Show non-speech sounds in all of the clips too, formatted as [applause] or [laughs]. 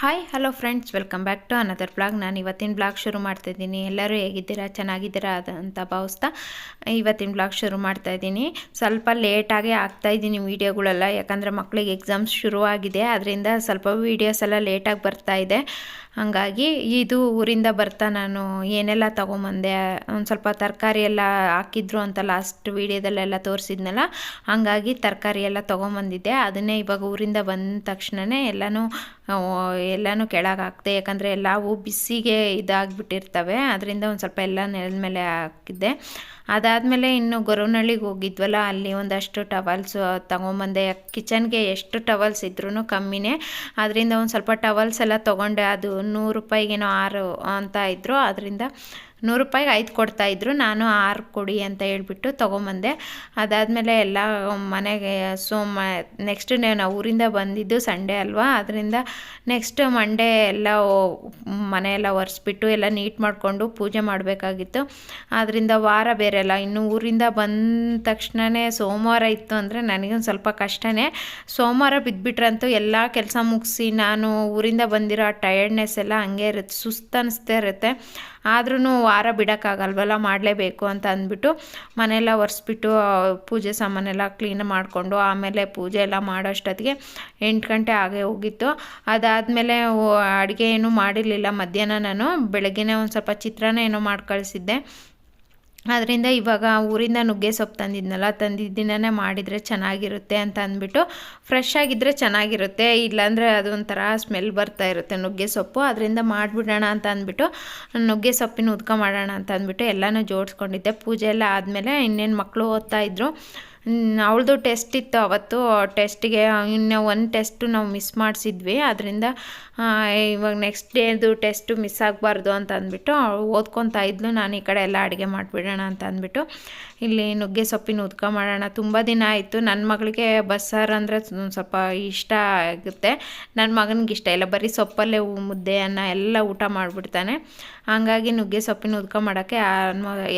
Hi hello friends welcome back to another blog ನಾನು ಇವತ್ತಿನ blog ಶುರು ಮಾಡ್ತಾಯಿದ್ದೀನಿ ಎಲ್ಲರೂ ಹೇಗಿದ್ದೀರಾ? ಚೆನ್ನಾಗಿದ್ದೀರಾ ಅಂತ ಭಾವಿಸ್ತಾ ಇವತ್ತಿನ ಬ್ಲಾಗ್ ಶುರು ಮಾಡ್ತಾಯಿದ್ದೀನಿ ಸ್ವಲ್ಪ ಲೇಟಾಗಿ ಆಗ್ತಾಯಿದ್ದೀನಿ ವೀಡಿಯೋಗಳೆಲ್ಲ ಯಾಕಂದರೆ ಮಕ್ಕಳಿಗೆ ಎಕ್ಸಾಮ್ಸ್ ಶುರುವಾಗಿದೆ. ಅದರಿಂದ ಸ್ವಲ್ಪ ವೀಡಿಯೋಸ್ ಎಲ್ಲ ಲೇಟಾಗಿ ಇದೆ. ಹಾಗಾಗಿ ಇದು ಊರಿಂದ ಬರ್ತಾ ನಾನು ಏನೆಲ್ಲ ತೊಗೊಂಬಂದೆ, ಒಂದು ಸ್ವಲ್ಪ ತರಕಾರಿ ಎಲ್ಲ ಹಾಕಿದ್ರು ಅಂತ ಲಾಸ್ಟ್ ವೀಡಿಯೋದಲ್ಲೆಲ್ಲ ತೋರಿಸಿದ್ನಲ್ಲ, ಹಾಗಾಗಿ ತರಕಾರಿ ಎಲ್ಲ ತೊಗೊಂಬಂದಿದ್ದೆ. ಅದನ್ನೇ ಇವಾಗ ಊರಿಂದ ಬಂದ ತಕ್ಷಣವೇ ಎಲ್ಲನೂ ಎಲ್ಲನೂ ಕೆಳಗೆ ಹಾಕಿದೆ ಯಾಕಂದರೆ ಎಲ್ಲವೂ ಬಿಸಿಗೆ ಇದಾಗಿಬಿಟ್ಟಿರ್ತವೆ. ಅದರಿಂದ ಒಂದು ಸ್ವಲ್ಪ ಎಲ್ಲ ನೆಲದ ಮೇಲೆ ಹಾಕಿದ್ದೆ. ಅದಾದಮೇಲೆ ಇನ್ನು ಗೊರವನಹಳ್ಳಿಗೆ ಹೋಗಿದ್ವಲ್ಲ, ಅಲ್ಲಿ ಒಂದಷ್ಟು ಟವಲ್ಸು ತೊಗೊಂಬಂದೆ. ಕಿಚನ್ಗೆ ಎಷ್ಟು ಟವಲ್ಸ್ ಇದ್ರೂ ಕಮ್ಮಿನೇ. ಅದರಿಂದ ಒಂದು ಸ್ವಲ್ಪ ಟವಲ್ಸ್ ಎಲ್ಲ ತೊಗೊಂಡೆ. ಅದು ನೂರು ರೂಪಾಯಿಗೇನೋ ಆರು ಅಂತ ಇದ್ದರು ಅದರಿಂದ ನೂರು ರೂಪಾಯಿಗೆ ಐದು ಕೊಡ್ತಾಯಿದ್ರು ನಾನು ಆರು ಕೊಡಿ ಅಂತ ಹೇಳ್ಬಿಟ್ಟು ತೊಗೊಂಬಂದೆ. ಅದಾದಮೇಲೆ ಎಲ್ಲ ಮನೆಗೆ ಸೋಮ ನೆಕ್ಸ್ಟ್ ನಾನು ಊರಿಂದ ಬಂದಿದ್ದು ಸಂಡೇ ಅಲ್ವಾ? ಅದರಿಂದ ನೆಕ್ಸ್ಟ್ ಮಂಡೇ ಎಲ್ಲ ಮನೆಯೆಲ್ಲ ಒರೆಸ್ಬಿಟ್ಟು ಎಲ್ಲ ನೀಟ್ ಮಾಡಿಕೊಂಡು ಪೂಜೆ ಮಾಡಬೇಕಾಗಿತ್ತು. ಆದ್ದರಿಂದ ವಾರ ಬೇರೆ ಅಲ್ಲ ಇನ್ನು ಊರಿಂದ ಬಂದ ತಕ್ಷಣವೇ ಸೋಮವಾರ ಇತ್ತು ಅಂದರೆ ನನಗೊಂದು ಸ್ವಲ್ಪ ಕಷ್ಟನೇ. ಸೋಮವಾರ ಬಿದ್ದುಬಿಟ್ರಂತೂ ಎಲ್ಲ ಕೆಲಸ ಮುಗಿಸಿ ನಾನು ಊರಿಂದ ಬಂದಿರೋ ಟಯರ್ಡ್ನೆಸ್ ಎಲ್ಲ ಹಂಗೆ ಇರುತ್ತೆ. ಸುಸ್ತು ಅನ್ನಿಸ್ತಾ ಇರುತ್ತೆ. ಆದ್ರೂ ವಾರ ಬಿಡೋಕ್ಕಾಗಲ್ವಲ್ಲ, ಮಾಡಲೇಬೇಕು ಅಂತ ಅಂದ್ಬಿಟ್ಟು ಮನೆಯೆಲ್ಲ ಒರೆಸ್ಬಿಟ್ಟು ಪೂಜೆ ಸಾಮಾನೆಲ್ಲ ಕ್ಲೀನ್ ಮಾಡಿಕೊಂಡು ಆಮೇಲೆ ಪೂಜೆ ಎಲ್ಲ ಮಾಡೋಷ್ಟೊತ್ತಿಗೆ ಎಂಟು ಗಂಟೆ ಆಗೇ ಹೋಗಿತ್ತು. ಅದಾದಮೇಲೆ ಅಡುಗೆ ಏನೂ ಮಾಡಿರಲಿಲ್ಲ. ಮಧ್ಯಾಹ್ನ ನಾನು ಬೆಳಗ್ಗೆನೇ ಒಂದು ಸ್ವಲ್ಪ ಚಿತ್ರಾನ್ನ ಏನೋ ಮಾಡಿ ಕಳಿಸಿದ್ದೆ ಅದರಿಂದ ಇವಾಗ ಊರಿಂದ ನುಗ್ಗೆ ಸೊಪ್ಪು ತಂದಿದ್ನಲ್ಲ ತಂದಿದ್ದಿನೇ ಮಾಡಿದರೆ ಚೆನ್ನಾಗಿರುತ್ತೆ ಅಂತ ಅಂದ್ಬಿಟ್ಟು ಫ್ರೆಶ್ ಆಗಿದ್ದರೆ ಚೆನ್ನಾಗಿರುತ್ತೆ, ಇಲ್ಲಾಂದರೆ ಅದೊಂಥರ ಸ್ಮೆಲ್ ಬರ್ತಾ ಇರುತ್ತೆ ನುಗ್ಗೆ ಸೊಪ್ಪು. ಅದರಿಂದ ಮಾಡಿಬಿಡೋಣ ಅಂತ ಅಂದ್ಬಿಟ್ಟು, ನುಗ್ಗೆ ಸೊಪ್ಪಿನ ಉದ್ಕ ಮಾಡೋಣ ಅಂತ ಅಂದ್ಬಿಟ್ಟು ಎಲ್ಲನೂ ಜೋಡಿಸ್ಕೊಂಡಿದ್ದೆ. ಪೂಜೆ ಎಲ್ಲ ಆದಮೇಲೆ ಇನ್ನೇನು ಮಕ್ಕಳು ಓದ್ತಾಯಿದ್ರು ಅವಳದು ಟೆಸ್ಟ್ ಇತ್ತು ಅವತ್ತು. ಟೆಸ್ಟ್ಗೆ ಇನ್ನು ಒಂದು ಟೆಸ್ಟು ನಾವು ಮಿಸ್ ಮಾಡಿಸಿದ್ವಿ. ಅದರಿಂದ ಇವಾಗ ನೆಕ್ಸ್ಟ್ ಡೇದು ಟೆಸ್ಟು ಮಿಸ್ ಆಗಬಾರ್ದು ಅಂತ ಅಂದ್ಬಿಟ್ಟು ಓದ್ಕೊತಾ ಇದ್ಲು. ನಾನು ಈ ಕಡೆ ಎಲ್ಲ ಅಡುಗೆ ಮಾಡಿಬಿಡೋಣ ಅಂತ ಅಂದ್ಬಿಟ್ಟು ಇಲ್ಲಿ ನುಗ್ಗೆ ಸೊಪ್ಪಿನ ಉದ್ಕ ಮಾಡೋಣ. ತುಂಬ ದಿನ ಆಯಿತು. ನನ್ನ ಮಗಳಿಗೆ ಬಸ್ಸಾರು ಅಂದರೆ ಸ್ವಲ್ಪ ಇಷ್ಟ ಆಗುತ್ತೆ. ನನ್ನ ಮಗನಿಗೆ ಇಷ್ಟ ಇಲ್ಲ. ಬರೀ ಸೊಪ್ಪಲ್ಲೇ ಮುದ್ದೆ ಅನ್ನ ಎಲ್ಲ ಊಟ ಮಾಡಿಬಿಡ್ತಾನೆ. ಹಾಗಾಗಿ ನುಗ್ಗೆ ಸೊಪ್ಪಿನ ಉದ್ಕ ಮಾಡೋಕ್ಕೆ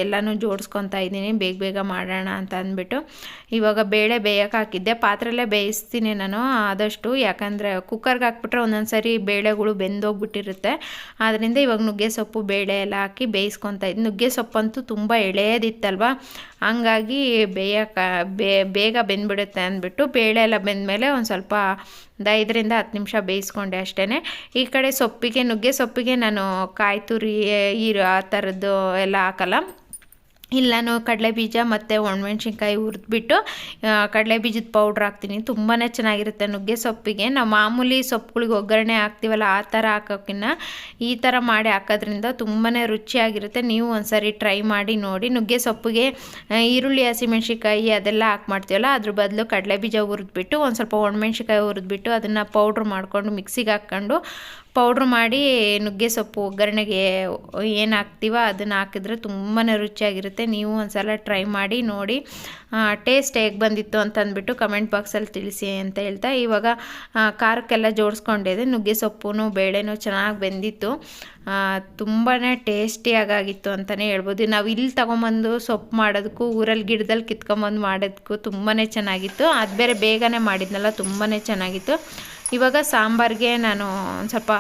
ಎಲ್ಲನೂ ಜೋಡಿಸ್ಕೊತಾ ಇದ್ದೀನಿ. ಬೇಗ ಬೇಗ ಮಾಡೋಣ ಅಂತ ಅಂದ್ಬಿಟ್ಟು. ಇವಾಗ ಬೇಳೆ ಬೇಯಕ್ಕೆ ಹಾಕಿದ್ದೆ. ಪಾತ್ರೆಲ್ಲೇ ಬೇಯಿಸ್ತೀನಿ ನಾನು ಆದಷ್ಟು. ಯಾಕಂದರೆ ಕುಕ್ಕರ್ಗೆ ಹಾಕ್ಬಿಟ್ರೆ ಒಂದೊಂದು ಸರಿ ಬೇಳೆಗಳು ಬೆಂದೋಗ್ಬಿಟ್ಟಿರುತ್ತೆ. ಆದ್ದರಿಂದ ಇವಾಗ ನುಗ್ಗೆ ಸೊಪ್ಪು, ಬೇಳೆ ಎಲ್ಲ ಹಾಕಿ ಬೇಯಿಸ್ಕೊತಾ ಇದ್ದೀನಿ ನುಗ್ಗೆ ಸೊಪ್ಪಂತೂ ತುಂಬ ಎಳೆಯದಿತ್ತಲ್ವ? ಹಂಗಾಗಿ ಬೇಯಕ್ಕೆ ಬೇಗ ಬೆಂದ್ಬಿಡುತ್ತೆ ಅಂದ್ಬಿಟ್ಟು ಬೇಳೆ ಎಲ್ಲ ಬೆಂದಮೇಲೆ ಒಂದು ಸ್ವಲ್ಪ ಒಂದು ಐದರಿಂದ ಹತ್ತು ನಿಮಿಷ ಬೇಯಿಸ್ಕೊಂಡೆ ಅಷ್ಟೇ ಈ ಕಡೆ ಸೊಪ್ಪಿಗೆ, ನುಗ್ಗೆ ಸೊಪ್ಪಿಗೆ ನಾನು ಕಾಯಿ ತುರಿ ಈ ಆ ಥರದ್ದು ಎಲ್ಲ ಹಾಕಲ್ಲ. ಇಲ್ಲನು ಕಡಲೆ ಬೀಜ ಮತ್ತು ಒಣಮೆಣ್ಸಿನ್ಕಾಯಿ ಹುರಿದ್ಬಿಟ್ಟು ಕಡಲೆ ಬೀಜದ ಪೌಡ್ರ್ ಹಾಕ್ತೀನಿ. ತುಂಬಾ ಚೆನ್ನಾಗಿರುತ್ತೆ ನುಗ್ಗೆ ಸೊಪ್ಪಿಗೆ. ನಾವು ಮಾಮೂಲಿ ಸೊಪ್ಪುಗಳಿಗೆ ಒಗ್ಗರಣೆ ಹಾಕ್ತೀವಲ್ಲ, ಆ ಥರ ಹಾಕೋಕ್ಕಿನ್ನ ಈ ಥರ ಮಾಡಿ ಹಾಕೋದ್ರಿಂದ ತುಂಬಾ ರುಚಿಯಾಗಿರುತ್ತೆ. ನೀವು ಒಂದ್ಸರಿ ಟ್ರೈ ಮಾಡಿ ನೋಡಿ. ನುಗ್ಗೆ ಸೊಪ್ಪಿಗೆ ಈರುಳ್ಳಿ, ಹಸಿಮೆಣ್ಸಿನ್ಕಾಯಿ ಅದೆಲ್ಲ ಹಾಕಿ ಮಾಡ್ತೀವಲ್ಲ, ಅದ್ರ ಬದಲು ಕಡಲೆ ಬೀಜ ಹುರಿದ್ಬಿಟ್ಟು, ಒಂದು ಸ್ವಲ್ಪ ಒಣಮೆಣ್ಸಿನ್ಕಾಯಿ ಹುರಿದ್ಬಿಟ್ಟು ಅದನ್ನು ಪೌಡ್ರ್ ಮಾಡಿಕೊಂಡು ಮಿಕ್ಸಿಗೆ ಹಾಕ್ಕೊಂಡು ಪೌಡ್ರ್ ಮಾಡಿ ನುಗ್ಗೆ ಸೊಪ್ಪು, ಒಗ್ಗರಣೆಗೆ ಏನು ಹಾಕ್ತೀವೋ ಅದನ್ನು ಹಾಕಿದ್ರೆ ತುಂಬಾ ರುಚಿಯಾಗಿರುತ್ತೆ. ನೀವು ಒಂದ್ಸಲ ಟ್ರೈ ಮಾಡಿ ನೋಡಿ. ಟೇಸ್ಟ್ ಹೇಗೆ ಬಂದಿತ್ತು ಅಂತ ಅಂದ್ಬಿಟ್ಟು ಕಮೆಂಟ್ ಬಾಕ್ಸಲ್ಲಿ ತಿಳಿಸಿ ಅಂತ ಹೇಳ್ತಾ. ಇವಾಗ ಖಾರಕ್ಕೆಲ್ಲ ಜೋಡಿಸ್ಕೊಂಡಿದೆ. ನುಗ್ಗೆ ಸೊಪ್ಪು ಬೇಳೆನೂ ಚೆನ್ನಾಗಿ ಬೆಂದಿತ್ತು. ತುಂಬಾ ಟೇಸ್ಟಿಯಾಗಿತ್ತು ಅಂತಲೇ ಹೇಳ್ಬೋದು. ನಾವು ಇಲ್ಲಿ ತೊಗೊಂಬಂದು ಸೊಪ್ಪು ಮಾಡೋದಕ್ಕೂ, ಊರಲ್ಲಿ ಗಿಡದಲ್ಲಿ ಕಿತ್ಕೊಂಬಂದು ಮಾಡೋದಕ್ಕೂ ತುಂಬಾ ಚೆನ್ನಾಗಿತ್ತು. ಅದು ಬೇರೆ ಬೇಗನೆ ಮಾಡಿದ್ನಲ್ಲ ತುಂಬಾ ಚೆನ್ನಾಗಿತ್ತು. ಇವಾಗ ಸಾಂಬಾರಿಗೆ ನಾನು ಒಂದು ಸ್ವಲ್ಪ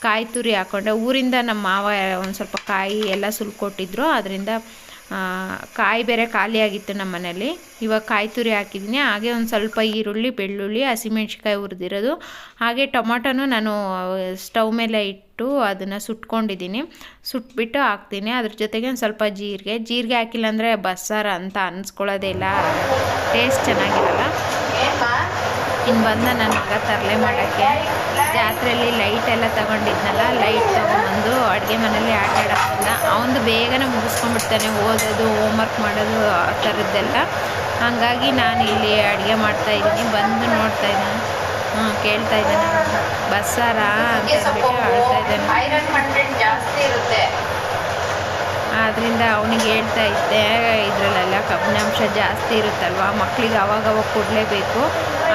ಕಾಯಿ ತುರಿ ಹಾಕ್ಕೊಂಡೆ ಊರಿಂದ ನಮ್ಮ ಮಾವ ಒಂದು ಸ್ವಲ್ಪ ಕಾಯಿ ಎಲ್ಲ ಸುಲ್ಕೊಟ್ಟಿದ್ರು. ಅದರಿಂದ ಕಾಯಿ ಬೇರೆ ಖಾಲಿಯಾಗಿತ್ತು ನಮ್ಮ ಮನೇಲಿ ಇವಾಗ ಕಾಯಿ ತುರಿ ಹಾಕಿದ್ದೀನಿ. ಹಾಗೆ ಒಂದು ಸ್ವಲ್ಪ ಈರುಳ್ಳಿ, ಬೆಳ್ಳುಳ್ಳಿ ಹಸಿಮೆಣ್ಸಿಕಾಯಿ ಹುರಿದಿರೋದು. ಹಾಗೆ ಟೊಮೊಟೊನೂ ನಾನು ಸ್ಟವ್ ಮೇಲೆ ಇಟ್ಟು ಅದನ್ನು ಸುಟ್ಕೊಂಡಿದ್ದೀನಿ. ಸುಟ್ಬಿಟ್ಟು ಹಾಕ್ತೀನಿ. ಅದ್ರ ಜೊತೆಗೆ ಒಂದು ಸ್ವಲ್ಪ ಜೀರಿಗೆ. ಜೀರಿಗೆ ಹಾಕಿಲ್ಲ ಅಂದರೆ ಬಸ್ಸಾರು ಅಂತ ಅನ್ನಿಸ್ಕೊಳ್ಳೋದೇ ಇಲ್ಲ. ಟೇಸ್ಟ್ ಚೆನ್ನಾಗಿರಲ್ಲ. ಇನ್ನು ಬಂದ ನನ್ನ ಮಗ ತರಲೆ ಮಾಡೋಕ್ಕೆ. ಜಾತ್ರೆಯಲ್ಲಿ ಲೈಟ್ ಎಲ್ಲ ತಗೊಂಡಿದ್ನಲ್ಲ ಲೈಟ್ ತೊಗೊಂಬಂದು ಅಡುಗೆ ಮನೇಲಿ ಆಟ ಆಡೋಕ್ಕಿಲ್ಲ ಅವನು ಬೇಗನೆ ಮುಗಿಸ್ಕೊಂಡ್ಬಿಡ್ತಾನೆ, ಓದೋದು ಹೋಮ್ವರ್ಕ್ ಮಾಡೋದು, ಆ ಥರದ್ದೆಲ್ಲ. ಹಾಗಾಗಿ ನಾನು ಇಲ್ಲಿ ಅಡುಗೆ ಮಾಡ್ತಾಯಿದ್ದೀನಿ ಬಂದು ನೋಡ್ತಾ ಇದ್ದಾನೆ. ಹ್ಞೂ ಕೇಳ್ತಾ ಇದ್ದಾನೆ. ಬಸ್ಸಾರಾ ಅಂತ ಹೇಳ್ಬಿಟ್ಟು ಇದ್ದಾನೆ. ಆದ್ದರಿಂದ ಅವನಿಗೆ ಹೇಳ್ತಾ ಇದ್ದೆ, ಇದರಲ್ಲೆಲ್ಲ ಕಬ್ಬಿನಾಂಶ ಜಾಸ್ತಿ ಇರುತ್ತಲ್ವ ಮಕ್ಕಳಿಗೆ ಅವಾಗವಾಗ ಕೊಡಲೇಬೇಕು.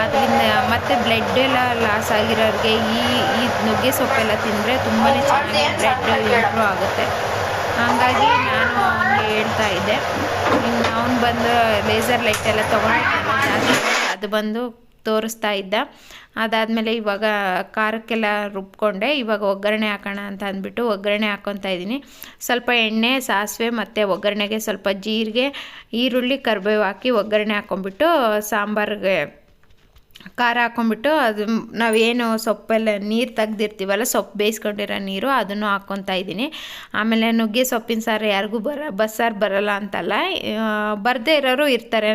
ಅದರಿಂದ ಮತ್ತು ಬ್ಲಡ್ ಎಲ್ಲ ಲಾಸ್ ಆಗಿರೋರಿಗೆ ಈ ಈ ನುಗ್ಗೆ ಸೊಪ್ಪೆಲ್ಲ ತಿಂದರೆ ತುಂಬಾ ಚೆನ್ನಾಗಿ ಬ್ಲಡ್ ಇಂಪ್ರೂವ್ ಆಗುತ್ತೆ. ಹಾಗಾಗಿ ನಾನು ಅವನಿಗೆ ಹೇಳ್ತಾ ಇದ್ದೆ. ಇನ್ನು ಅವ್ನು ಬಂದು ಲೇಸರ್ ಲೈಟ್ ಎಲ್ಲ ತೊಗೊಂಡು [laughs] ಅದು ಬಂದು ತೋರಿಸ್ತಾ ಇದ್ದ. ಅದಾದಮೇಲೆ ಇವಾಗ ಖಾರಕ್ಕೆಲ್ಲ ರುಬ್ಕೊಂಡೆ. ಇವಾಗ ಒಗ್ಗರಣೆ ಹಾಕೋಣ ಅಂತ ಅಂದ್ಬಿಟ್ಟು ಒಗ್ಗರಣೆ ಹಾಕ್ಕೊತಾ ಇದ್ದೀನಿ. ಸ್ವಲ್ಪ ಎಣ್ಣೆ, ಸಾಸಿವೆ ಮತ್ತು ಒಗ್ಗರಣೆಗೆ ಸ್ವಲ್ಪ ಜೀರಿಗೆ, ಈರುಳ್ಳಿ, ಕರ್ಬೇವು ಹಾಕಿ ಒಗ್ಗರಣೆ ಹಾಕ್ಕೊಂಬಿಟ್ಟು ಸಾಂಬಾರಿಗೆ ಖಾರ ಹಾಕ್ಕೊಂಡ್ಬಿಟ್ಟು ಅದು ನಾವೇನು ಸೊಪ್ಪೆಲ್ಲ ನೀರು ತೆಗ್ದಿರ್ತೀವಲ್ಲ, ಸೊಪ್ಪು ಬೇಯಿಸ್ಕೊಂಡಿರೋ ನೀರು ಅದನ್ನು ಹಾಕ್ಕೊತಾ ಇದ್ದೀನಿ. ಆಮೇಲೆ ನುಗ್ಗೆ ಸೊಪ್ಪಿನ ಸಾರು ಯಾರಿಗೂ ಬರ, ಬಸ್ಸಾರು ಬರಲ್ಲ ಅಂತಲ್ಲ. ಬರದೇ ಇರೋರು ಇರ್ತಾರೆ,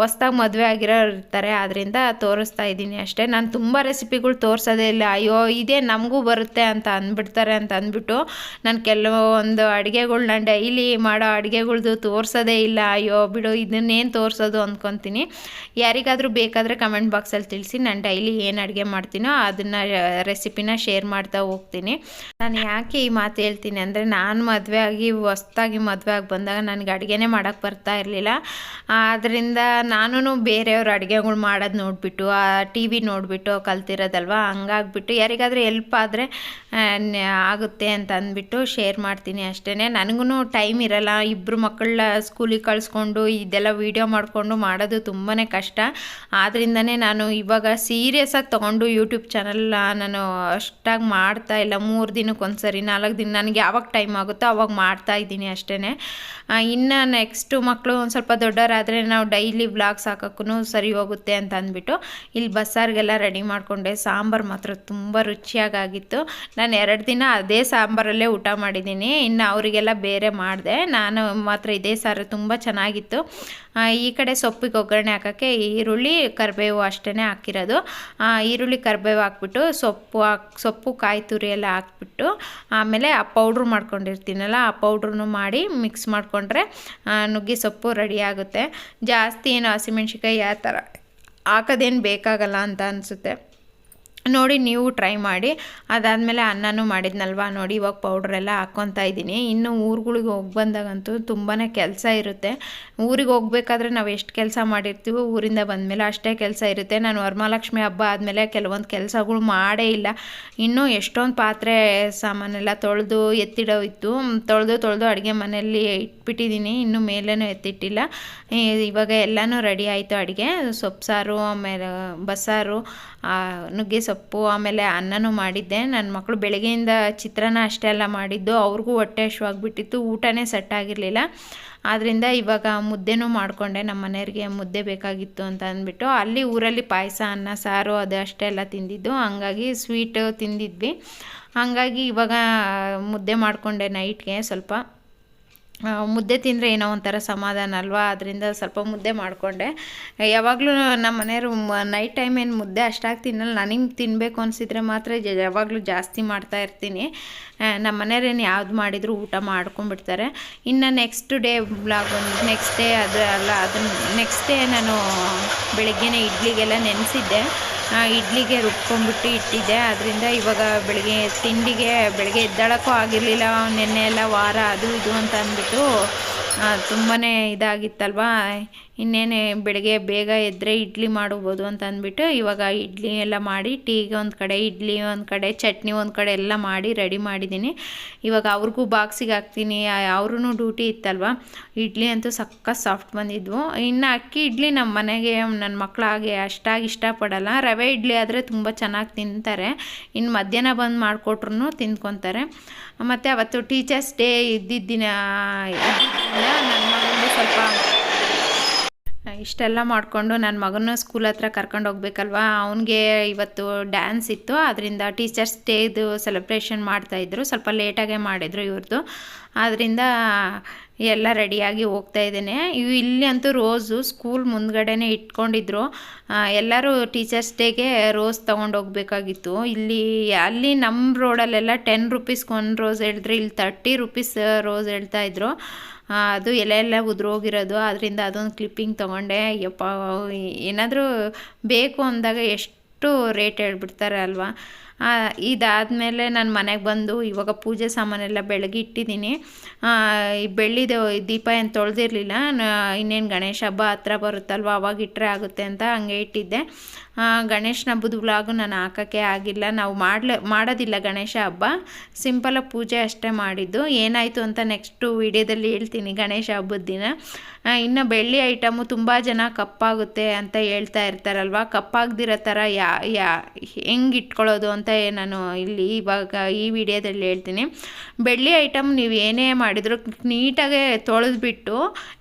ಹೊಸ್ದಾಗಿ ಮದುವೆ ಆಗಿರೋರು ಇರ್ತಾರೆ ಆದ್ದರಿಂದ ತೋರಿಸ್ತಾ ಇದ್ದೀನಿ ಅಷ್ಟೇ. ನಾನು ತುಂಬ ರೆಸಿಪಿಗಳು ತೋರಿಸೋದೇ ಇಲ್ಲ. ಅಯ್ಯೋ, ಇದೇ ನಮಗೂ ಬರುತ್ತೆ ಅಂತ ಅಂದ್ಬಿಡ್ತಾರೆ ಅಂತ ಅಂದ್ಬಿಟ್ಟು ನಾನು ಕೆಲವೊಂದು ಅಡುಗೆಗಳು ನಾನು ಡೈಲಿ ಮಾಡೋ ಅಡುಗೆಗಳ್ದು ತೋರಿಸೋದೇ ಇಲ್ಲ. ಅಯ್ಯೋ, ಬಿಡು, ಇದನ್ನೇನು ತೋರಿಸೋದು ಅಂದ್ಕೊತೀನಿ ಯಾರಿಗಾದರೂ ಬೇಕಾದರೆ ಕಮೆಂಟ್ ಬಾಕ್ಸಲ್ಲಿ ತಿಳಿಸಿ ನಾನು ಡೈಲಿ ಏನು ಅಡುಗೆ ಮಾಡ್ತೀನೋ ಅದನ್ನು ರೆಸಿಪಿನ ಶೇರ್ ಮಾಡ್ತಾ ಹೋಗ್ತೀನಿ. ನಾನು ಯಾಕೆ ಈ ಮಾತು ಹೇಳ್ತೀನಿ ಅಂದರೆ ನಾನು ಮದುವೆ ಆಗಿ ಹೊಸ್ದಾಗಿ ಮದುವೆ ಆಗಿ ಬಂದಾಗ ನನಗೆ ಅಡುಗೆನೇ ಮಾಡೋಕ್ಕೆ ಬರ್ತಾ ಇರಲಿಲ್ಲ. ಆದ್ದರಿಂದ ನಾನು ಬೇರೆಯವ್ರ ಅಡುಗೆಗಳು ಮಾಡೋದು ನೋಡಿಬಿಟ್ಟು, ಆ ಟಿ ವಿ ನೋಡಿಬಿಟ್ಟು ಕಲ್ತಿರೋದಲ್ವ? ಹಂಗಾಗ್ಬಿಟ್ಟು ಯಾರಿಗಾದರೂ ಎಲ್ಪ್ ಆದರೆ ಆಗುತ್ತೆ ಅಂತ ಅಂದ್ಬಿಟ್ಟು ಶೇರ್ ಮಾಡ್ತೀನಿ ಅಷ್ಟೇ ನನಗೂ ಟೈಮ್ ಇರಲ್ಲ. ಇಬ್ಬರು ಮಕ್ಕಳ ಸ್ಕೂಲಿಗೆ ಕಳಿಸ್ಕೊಂಡು, ಇದೆಲ್ಲ ವೀಡಿಯೋ ಮಾಡಿಕೊಂಡು ಮಾಡೋದು ತುಂಬಾ ಕಷ್ಟ. ಆದ್ದರಿಂದನೇ ನಾನು ಇವಾಗ ಸೀರಿಯಸ್ಸಾಗಿ ತೊಗೊಂಡು ಯೂಟ್ಯೂಬ್ ಚಾನಲ್ ನಾನು ಅಷ್ಟಾಗಿ ಮಾಡ್ತಾ ಇಲ್ಲ. ಮೂರು ದಿನಕ್ಕೆ ಒಂದ್ಸರಿ, ನಾಲ್ಕು ದಿನ, ನನಗೆ ಯಾವಾಗ ಟೈಮ್ ಆಗುತ್ತೋ ಅವಾಗ ಮಾಡ್ತಾ ಇದ್ದೀನಿ ಅಷ್ಟೇ ಇನ್ನು ನೆಕ್ಸ್ಟು ಮಕ್ಕಳು ಒಂದು ಸ್ವಲ್ಪ ದೊಡ್ಡವರಾದರೆ ನಾವು ಡೈಲಿ ವ್ಲಾಗ್ಸ್ ಹಾಕೋಕ್ಕೂ ಸರಿ ಹೋಗುತ್ತೆ ಅಂತ ಅಂದ್ಬಿಟ್ಟು ಇಲ್ಲಿ ಬಸ್ಸಾರಿಗೆಲ್ಲ ರೆಡಿ ಮಾಡಿಕೊಂಡೆ. ಸಾಂಬಾರು ಮಾತ್ರ ತುಂಬ ರುಚಿಯಾಗಿತ್ತು ನಾನು ಎರಡು ದಿನ ಅದೇ ಸಾಂಬಾರಲ್ಲೇ ಊಟ ಮಾಡಿದ್ದೀನಿ. ಇನ್ನು ಅವರಿಗೆಲ್ಲ ಬೇರೆ ಮಾಡಿದೆ. ನಾನು ಮಾತ್ರ ಇದೇ ಸಾರು ತುಂಬ ಚೆನ್ನಾಗಿತ್ತು. ಈ ಕಡೆ ಸೊಪ್ಪಿಗೆ ಒಗ್ಗರಣೆ ಹಾಕೋಕ್ಕೆ ಈರುಳ್ಳಿ, ಕರಿಬೇವು ಅಷ್ಟೇ ಹಾಕಿರೋದು. ಈರುಳ್ಳಿ ಕರ್ಬೇವು ಹಾಕ್ಬಿಟ್ಟು, ಸೊಪ್ಪು ಹಾಕಿ, ಸೊಪ್ಪು, ಕಾಯಿ ತುರಿ ಎಲ್ಲ ಹಾಕ್ಬಿಟ್ಟು, ಆಮೇಲೆ ಆ ಪೌಡ್ರ್ ಮಾಡ್ಕೊಂಡಿರ್ತೀನಲ್ಲ, ಆ ಪೌಡ್ರನ್ನು ಮಾಡಿ ಮಿಕ್ಸ್ ಮಾಡಿಕೊಂಡ್ರೆ ನುಗ್ಗೆ ಸೊಪ್ಪು ರೆಡಿ ಆಗುತ್ತೆ. ಜಾಸ್ತಿ ಏನು ಹಸಿಮೆಣ್ಸಿಕಾಯಿ ಯಾವ ಥರ ಹಾಕೋದೇನು ಬೇಕಾಗಲ್ಲ ಅಂತ ಅನಿಸುತ್ತೆ. ನೋಡಿ ನೀವು ಟ್ರೈ ಮಾಡಿ, ಅದಾದಮೇಲೆ ಅನ್ನನೂ ಮಾಡಿದ್ನಲ್ವ? ನೋಡಿ ಇವಾಗ ಪೌಡ್ರೆಲ್ಲ ಹಾಕ್ಕೊತಾ ಇದ್ದೀನಿ. ಇನ್ನು ಊರುಗಳಿಗೆ ಹೋಗಿ ಬಂದಾಗಂತೂ ತುಂಬಾ ಕೆಲಸ ಇರುತ್ತೆ. ಊರಿಗೆ ಹೋಗ್ಬೇಕಾದ್ರೆ ನಾವು ಎಷ್ಟು ಕೆಲಸ ಮಾಡಿರ್ತೀವೋ ಊರಿಂದ ಬಂದಮೇಲೆ ಅಷ್ಟೇ ಕೆಲಸ ಇರುತ್ತೆ. ನಾನು ವರಮಹಾಲಕ್ಷ್ಮಿ ಹಬ್ಬ ಆದಮೇಲೆ ಕೆಲವೊಂದು ಕೆಲಸಗಳು ಮಾಡೇ ಇಲ್ಲ. ಇನ್ನೂ ಎಷ್ಟೊಂದು ಪಾತ್ರೆ ಸಾಮಾನೆಲ್ಲ ತೊಳೆದು ಎತ್ತಿಡೋ ಇತ್ತು. ತೊಳೆದು ತೊಳೆದು ಅಡುಗೆ ಮನೆಯಲ್ಲಿ ಇಟ್ಬಿಟ್ಟಿದ್ದೀನಿ. ಇನ್ನೂ ಮೇಲೇನೂ ಎತ್ತಿಟ್ಟಿಲ್ಲ. ಇವಾಗ ಎಲ್ಲನೂ ರೆಡಿ ಆಯಿತು ಅಡುಗೆ. ಸೊಪ್ಪು ಸಾರು, ಆಮೇಲೆ ಬಸ್ಸಾರು ನುಗ್ಗೆ ಸೊಪ್ಪು ಆಮೇಲೆ ಅನ್ನನೂ ಮಾಡಿದ್ದೆ. ನನ್ನ ಮಕ್ಕಳು ಬೆಳಗ್ಗೆಯಿಂದ ಚಿತ್ರಾನ್ನ ಅಷ್ಟೇ ಎಲ್ಲ ಮಾಡಿದ್ದು. ಅವ್ರಿಗೂ ಹೊಟ್ಟೆ ಹಶುವಾಗಿಬಿಟ್ಟಿತ್ತು ಊಟನೇ ಸೆಟ್ ಆಗಿರಲಿಲ್ಲ. ಆದ್ದರಿಂದ ಇವಾಗ ಮುದ್ದೆನೂ ಮಾಡಿಕೊಂಡೆ. ನಮ್ಮ ಮನೆಯವ್ರಿಗೆ ಮುದ್ದೆ ಬೇಕಾಗಿತ್ತು ಅಂತ ಅಂದ್ಬಿಟ್ಟು. ಅಲ್ಲಿ ಊರಲ್ಲಿ ಪಾಯಸ, ಅನ್ನ, ಸಾರು ಅದು ಅಷ್ಟೆಲ್ಲ ತಿಂದಿದ್ದು. ಹಂಗಾಗಿ ಸ್ವೀಟು ತಿಂದಿದ್ವಿ. ಹಾಗಾಗಿ ಇವಾಗ ಮುದ್ದೆ ಮಾಡಿಕೊಂಡೆ ನೈಟ್ಗೆ ಸ್ವಲ್ಪ. ಮುದ್ದೆ ತಿಂದರೆ ಏನೋ ಒಂಥರ ಸಮಾಧಾನ ಅಲ್ವಾ? ಅದರಿಂದ ಸ್ವಲ್ಪ ಮುದ್ದೆ ಮಾಡಿಕೊಂಡೆ. ಯಾವಾಗಲೂ ನಮ್ಮ ಮನೆಯವರು ನೈಟ್ ಟೈಮ್ ಏನು ಮುದ್ದೆ ಅಷ್ಟಾಗಿ ತಿನ್ನಲ್ಲ. ನನಗೆ ತಿನ್ನಬೇಕು ಅನಿಸಿದ್ರೆ ಮಾತ್ರ ಯಾವಾಗಲೂ ಜಾಸ್ತಿ ಮಾಡ್ತಾ ಇರ್ತೀನಿ. ನಮ್ಮ ಮನೆಯವ್ರೇನು ಯಾವ್ದು ಮಾಡಿದರೂ ಊಟ ಮಾಡ್ಕೊಂಡ್ಬಿಡ್ತಾರೆ. ಇನ್ನು ನೆಕ್ಸ್ಟ್ ಡೇ ಬ್ಲಾಗ್ ಒಂದು ನೆಕ್ಸ್ಟ್ ಡೇ ಅದು ಅಲ್ಲ ಅದನ್ನು ನೆಕ್ಸ್ಟ್ ಡೇ ನಾನು ಬೆಳಗ್ಗೆನೇ ಇಡ್ಲಿಗೆಲ್ಲ ನೆನೆಸಿದ್ದೆ. ಇಡ್ಲಿಗೆ ರುಬ್ಕೊಂಡ್ಬಿಟ್ಟು ಇಟ್ಟಿದ್ದೆ. ಅದರಿಂದ ಇವಾಗ ಬೆಳಗ್ಗೆ ತಿಂಡಿಗೆ ಬೆಳಗ್ಗೆ ಎದ್ದಾಳಕ್ಕೂ ಆಗಿರಲಿಲ್ಲ. ನೆನ್ನೆ ಎಲ್ಲ ವಾರ ಅದು ಇದು ಅಂತ ಅಂದ್ಬಿಟ್ಟು ತುಂಬಾ ಇದಾಗಿತ್ತಲ್ವಾ? ಇನ್ನೇನು ಬೆಳಗ್ಗೆ ಬೇಗ ಎದ್ದರೆ ಇಡ್ಲಿ ಮಾಡ್ಬೋದು ಅಂತ ಅಂದ್ಬಿಟ್ಟು ಇವಾಗ ಇಡ್ಲಿ ಎಲ್ಲ ಮಾಡಿ ಟೀಗೆ ಒಂದು ಕಡೆ, ಇಡ್ಲಿ ಒಂದು ಕಡೆ, ಚಟ್ನಿ ಒಂದು ಕಡೆ ಎಲ್ಲ ಮಾಡಿ ರೆಡಿ ಮಾಡಿದ್ದೀನಿ. ಇವಾಗ ಅವ್ರಿಗೂ ಬಾಕ್ಸಿಗೆ ಹಾಕ್ತೀನಿ. ಅವ್ರೂ ಡ್ಯೂಟಿ ಇತ್ತಲ್ವ? ಇಡ್ಲಿ ಅಂತೂ ಸಕ್ಕ ಸಾಫ್ಟ್ ಬಂದಿದ್ವು. ಇನ್ನು ಅಕ್ಕಿ ಇಡ್ಲಿ ನಮ್ಮ ಮನೆಗೆ ನನ್ನ ಮಕ್ಕಳಾಗೆ ಅಷ್ಟಾಗಿ ಇಷ್ಟಪಡಲ್ಲ. ರವೆ ಇಡ್ಲಿ ಆದರೆ ತುಂಬ ಚೆನ್ನಾಗಿ ತಿಂತಾರೆ. ಇನ್ನು ಮಧ್ಯಾಹ್ನ ಬಂದು ಮಾಡಿಕೊಟ್ರು ತಿಂದ್ಕೊತಾರೆ. ಮತ್ತು ಅವತ್ತು ಟೀಚರ್ಸ್ ಡೇ ಇದ್ದಿದ್ದಿನ ನನ್ನ ಮಗನಿಗೆ ಸ್ವಲ್ಪ ಇಷ್ಟೆಲ್ಲ ಮಾಡಿಕೊಂಡು ನನ್ನ ಮಗನ ಸ್ಕೂಲ್ ಹತ್ರ ಕರ್ಕೊಂಡು ಹೋಗ್ಬೇಕಲ್ವಾ? ಅವನಿಗೆ ಇವತ್ತು ಡ್ಯಾನ್ಸ್ ಇತ್ತು. ಅದರಿಂದ ಟೀಚರ್ಸ್ ಡೇದು ಸೆಲೆಬ್ರೇಷನ್ ಮಾಡ್ತಾಯಿದ್ರು ಸ್ವಲ್ಪ ಲೇಟಾಗೇ ಮಾಡಿದರು ಇವ್ರದ್ದು ಆದ್ದರಿಂದ ಎಲ್ಲ ರೆಡಿಯಾಗಿ ಹೋಗ್ತಾ ಇದ್ದೇನೆ. ಇವು ಇಲ್ಲಿ ಅಂತೂ ರೋಸು ಸ್ಕೂಲ್ ಮುಂದ್ಗಡೆನೇ ಇಟ್ಕೊಂಡಿದ್ರು. ಎಲ್ಲರೂ ಟೀಚರ್ಸ್ ಡೇಗೆ ರೋಸ್ ತೊಗೊಂಡು ಹೋಗಬೇಕಾಗಿತ್ತು. ಇಲ್ಲಿ, ಅಲ್ಲಿ ನಮ್ಮ ರೋಡಲ್ಲೆಲ್ಲ ಟೆನ್ ರುಪೀಸ್ಗೆ ಒಂದು ರೋಸ್ ಹೇಳಿದ್ರೆ ಇಲ್ಲಿ ತರ್ಟಿ ರುಪೀಸ್ ರೋಸ್ ಹೇಳ್ತಾ ಇದ್ರು. ಅದು ಎಲೆ ಎಲ್ಲ ಉದುರೋಗಿರೋದು. ಅದರಿಂದ ಅದೊಂದು ಕ್ಲಿಪ್ಪಿಂಗ್ ತೊಗೊಂಡೆ. ಯಪ್ಪ, ಏನಾದರೂ ಬೇಕು ಅಂದಾಗ ಎಷ್ಟು ರೇಟ್ ಹೇಳ್ಬಿಡ್ತಾರೆ ಅಲ್ವಾ? ಇದಾದಮೇಲೆ ನಾನು ಮನೆಗೆ ಬಂದು ಇವಾಗ ಪೂಜೆ ಸಾಮಾನೆಲ್ಲ ಬೆಳಗ್ಗೆ ಇಟ್ಟಿದ್ದೀನಿ. ಈ ದೀಪ ಏನು ತೊಳೆದಿರಲಿಲ್ಲ. ಇನ್ನೇನು ಗಣೇಶ ಹಬ್ಬ ಹತ್ರ ಬರುತ್ತಲ್ವ, ಅವಾಗ ಇಟ್ಟರೆ ಆಗುತ್ತೆ ಅಂತ ಹಂಗೆ ಇಟ್ಟಿದ್ದೆ. ಗಣೇಶನ ಹಬ್ಬದ ವ್ಲಾಗು ನಾನು ಹಾಕೋಕ್ಕೆ ಆಗಿಲ್ಲ. ನಾವು ಮಾಡಲ, ಮಾಡೋದಿಲ್ಲ ಗಣೇಶ ಹಬ್ಬ. ಸಿಂಪಲಾಗಿ ಪೂಜೆ ಅಷ್ಟೇ ಮಾಡಿದ್ದು. ಏನಾಯಿತು ಅಂತ ನೆಕ್ಸ್ಟು ವಿಡಿಯೋದಲ್ಲಿ ಹೇಳ್ತೀನಿ ಗಣೇಶ ಹಬ್ಬದ ದಿನ. ಇನ್ನು ಬೆಳ್ಳಿ ಐಟಮು ತುಂಬ ಜನ ಕಪ್ಪಾಗುತ್ತೆ ಅಂತ ಹೇಳ್ತಾ ಇರ್ತಾರಲ್ವ? ಕಪ್ಪಾಗದಿರೋ ಥರ ಯಾ ಯಾ, ಹೆಂಗೆ ಇಟ್ಕೊಳ್ಳೋದು ಅಂತ ನಾನು ಇಲ್ಲಿ ಇವಾಗ ಈ ವಿಡಿಯೋದಲ್ಲಿ ಹೇಳ್ತೀನಿ. ಬೆಳ್ಳಿ ಐಟಮ್ ನೀವು ಏನೇ ಮಾಡಿದ್ರು ನೀಟಾಗೆ ತೊಳೆದ್ಬಿಟ್ಟು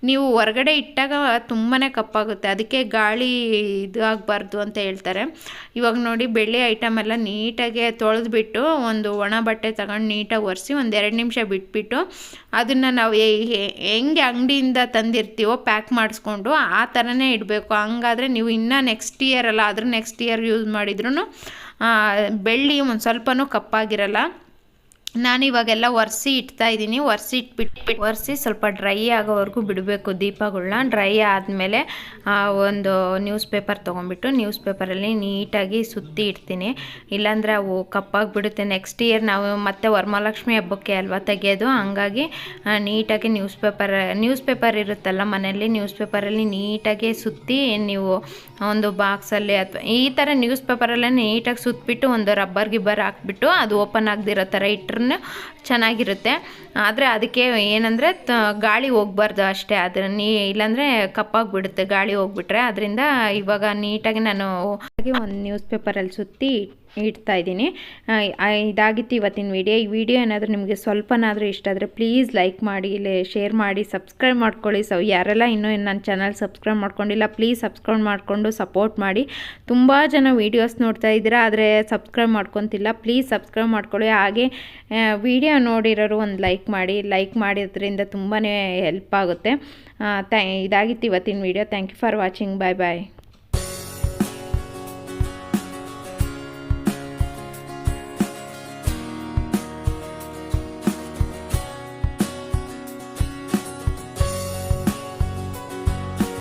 ನೀವು ಹೊರಗಡೆ ಇಟ್ಟಾಗ ತುಂಬಾ ಕಪ್ಪಾಗುತ್ತೆ. ಅದಕ್ಕೆ ಗಾಳಿ ಇದು ಆಗಬಾರ್ದು ಅಂತ ಹೇಳ್ತಾರೆ. ಇವಾಗ ನೋಡಿ ಬೆಳ್ಳಿ ಐಟಮ್ ಎಲ್ಲ ನೀಟಾಗೆ ತೊಳೆದ್ಬಿಟ್ಟು ಒಂದು ಒಣ ಬಟ್ಟೆ ತಗೊಂಡು ನೀಟಾಗಿ ಒರೆಸಿ ಒಂದು ಎರಡು ನಿಮಿಷ ಬಿಟ್ಬಿಟ್ಟು ಅದನ್ನು ನಾವು ಹೆಂಗೆ ಅಂಗಡಿಯಿಂದ ತಂದಿರ್ತೀವೋ ಪ್ಯಾಕ್ ಮಾಡಿಸ್ಕೊಂಡು ಆ ಥರನೇ ಇಡಬೇಕು. ಹಂಗಾದರೆ ನೀವು ಇನ್ನೂ ನೆಕ್ಸ್ಟ್ ಇಯರ್ ಅಲ್ಲ ಅದ್ರ ನೆಕ್ಸ್ಟ್ ಇಯರ್ ಯೂಸ್ ಮಾಡಿದ್ರೂ ಬೆಳ್ಳಿ ಒಂದು ಸ್ವಲ್ಪನೂ ಕಪ್ಪಾಗಿರಲ್ಲ. ನಾನು ಇವಾಗೆಲ್ಲ ಒರೆಸಿ ಇಡ್ತಾ ಇದ್ದೀನಿ. ಒರೆಸಿ ಇಟ್ಬಿಟ್ಟು ಒರೆಸಿ ಸ್ವಲ್ಪ ಡ್ರೈ ಆಗೋವರೆಗೂ ಬಿಡಬೇಕು ದೀಪಗಳನ್ನ ಡ್ರೈ ಆದಮೇಲೆ ಒಂದು ನ್ಯೂಸ್ ಪೇಪರ್ ತೊಗೊಂಡ್ಬಿಟ್ಟು ನ್ಯೂಸ್ ಪೇಪರಲ್ಲಿ ನೀಟಾಗಿ ಸುತ್ತಿ ಇಡ್ತೀನಿ. ಇಲ್ಲಾಂದರೆ ಅವು ಕಪ್ಪಾಗಿಬಿಡುತ್ತೆ. ನೆಕ್ಸ್ಟ್ ಇಯರ್ ನಾವು ಮತ್ತೆ ವರಮಹಾಲಕ್ಷ್ಮಿ ಹಬ್ಬಕ್ಕೆ ಅಲ್ವಾ ತೆಗೆಯೋದು. ಹಂಗಾಗಿ ನೀಟಾಗಿ ನ್ಯೂಸ್ ಪೇಪರ್ ನ್ಯೂಸ್ ಪೇಪರ್ ಇರುತ್ತಲ್ಲ ಮನೆಯಲ್ಲಿ, ನ್ಯೂಸ್ ಪೇಪರಲ್ಲಿ ನೀಟಾಗಿ ಸುತ್ತಿ ನೀವು ಒಂದು ಬಾಕ್ಸಲ್ಲಿ ಅಥವಾ ಈ ಥರ ನ್ಯೂಸ್ ಪೇಪರಲ್ಲೇ ನೀಟಾಗಿ ಸುತ್ತಿಬಿಟ್ಟು ಒಂದು ರಬ್ಬರ್ ಗಿಬ್ಬರ್ ಹಾಕ್ಬಿಟ್ಟು ಅದು ಓಪನ್ ಆಗದಿರೋ ಥರ ಇಟ್ಟರೆ ಚೆನ್ನಾಗಿರುತ್ತೆ. ಆದರೆ ಅದಕ್ಕೆ ಏನಂದರೆ ಗಾಳಿ ಹೋಗ್ಬಾರ್ದು ಅಷ್ಟೇ ಅದರ ನೀ ಇಲ್ಲಾಂದರೆ ಕಪ್ಪಾಗಿಬಿಡುತ್ತೆ ಗಾಳಿ ಹೋಗ್ಬಿಟ್ರೆ. ಅದರಿಂದ ಇವಾಗ ನೀಟಾಗಿ ನಾನು ಒಂದು ನ್ಯೂಸ್ ಪೇಪರಲ್ಲಿ ಸುತ್ತಿ ಇಡ್ತಾ ಇದ್ದೀನಿ. ಇದಾಗಿತ್ತು ಇವತ್ತಿನ ವಿಡಿಯೋ ಈ ವಿಡಿಯೋ ಏನಾದರೂ ನಿಮಗೆ ಸ್ವಲ್ಪನಾದರೂ ಇಷ್ಟ ಆದರೆ ಪ್ಲೀಸ್ ಲೈಕ್ ಮಾಡಿ ಇಲ್ಲಿ ಶೇರ್ ಮಾಡಿ ಸಬ್ಸ್ಕ್ರೈಬ್ ಮಾಡ್ಕೊಳ್ಳಿ. ಸೊ ಯಾರೆಲ್ಲ ಇನ್ನೂ ನನ್ನ ಚಾನಲ್ ಸಬ್ಸ್ಕ್ರೈಬ್ ಮಾಡ್ಕೊಂಡಿಲ್ಲ ಪ್ಲೀಸ್ ಸಬ್ಸ್ಕ್ರೈಬ್ ಮಾಡಿಕೊಂಡು ಸಪೋರ್ಟ್ ಮಾಡಿ. ತುಂಬ ಜನ ವೀಡಿಯೋಸ್ ನೋಡ್ತಾ ಇದ್ದೀರಾ, ಆದರೆ ಸಬ್ಸ್ಕ್ರೈಬ್ ಮಾಡ್ಕೊತಿಲ್ಲ ಪ್ಲೀಸ್ ಸಬ್ಸ್ಕ್ರೈಬ್ ಮಾಡ್ಕೊಳ್ಳಿ. ಹಾಗೆ ವಿಡಿಯೋ ನೋಡಿರೋರು ಒಂದು ಲೈಕ್ ಮಾಡಿ ಲೈಕ್ ಮಾಡಿದ್ರಿಂದ ತುಂಬಾ ಹೆಲ್ಪ್ ಆಗುತ್ತೆ. ಥ್ಯಾ ಇದಾಗಿತ್ತು ಇವತ್ತಿನ video thank you for watching bye bye